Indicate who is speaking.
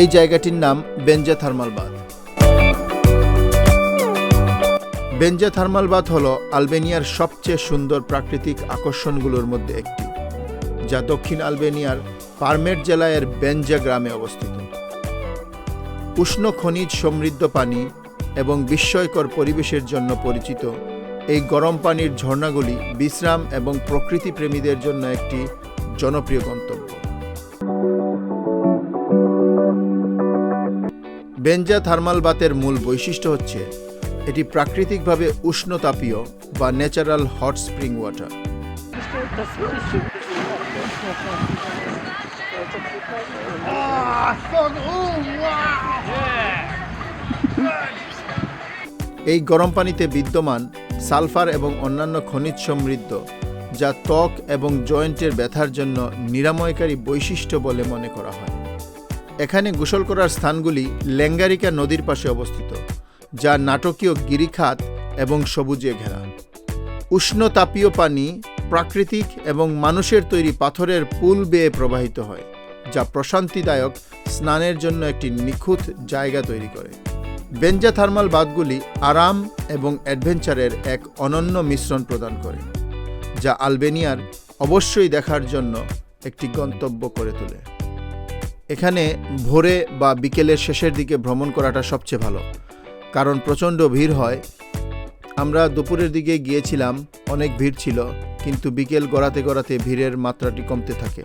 Speaker 1: এই জায়গাটির নাম বেঞ্জা থার্মাল বাঁধ বেঞ্জা থার্মাল বাঁধ হল আলবেনিয়ার সবচেয়ে সুন্দর প্রাকৃতিক আকর্ষণগুলোর মধ্যে একটি, যা দক্ষিণ আলবেনিয়ার পারমেট জেলায়ের বেঞ্জা গ্রামে অবস্থিত। উষ্ণ খনিজ সমৃদ্ধ পানি এবং বিস্ময়কর পরিবেশের জন্য পরিচিত এই গরম পানির ঝর্ণাগুলি বিশ্রাম এবং প্রকৃতিপ্রেমীদের জন্য একটি জনপ্রিয় গন্তব্য। বেঞ্জা থার্মাল বাতের মূল বৈশিষ্ট্য হচ্ছে, এটি প্রাকৃতিকভাবে উষ্ণতাপীয় বা ন্যাচারাল হট স্প্রিং ওয়াটার। এই গরম পানিতে বিদ্যমান সালফার এবং অন্যান্য খনিজ সমৃদ্ধ, যা ত্বক এবং জয়েন্টের ব্যথার জন্য নিরাময়কারী বৈশিষ্ট্য বলে মনে করা হয়। এখানে গোসল করার স্থানগুলি লেঙ্গারিকা নদীর পাশে অবস্থিত, যা নাটকীয় গিরিখাত এবং সবুজে ঘেরা। উষ্ণ তাপীয় পানি প্রাকৃতিক এবং মানুষের তৈরি পাথরের পুল বেয়ে প্রবাহিত হয়, যা প্রশান্তিদায়ক স্নানের জন্য একটি নিখুঁত জায়গা তৈরি করে। বেঞ্জা থার্মাল বাঁধগুলি আরাম এবং অ্যাডভেঞ্চারের এক অনন্য মিশ্রণ প্রদান করে, যা আলবেনিয়ার অবশ্যই দেখার জন্য একটি গন্তব্য করে তোলে। এখানে ভোরে বা বিকেলের শেষের দিকে ভ্রমণ করাটা সবচেয়ে ভালো, কারণ প্রচণ্ড ভিড় হয়। আমরা দুপুরের দিকে গিয়েছিলাম, অনেক ভিড় ছিল, কিন্তু বিকেল গড়াতে গড়াতে ভিড়ের মাত্রাটি কমতে থাকে।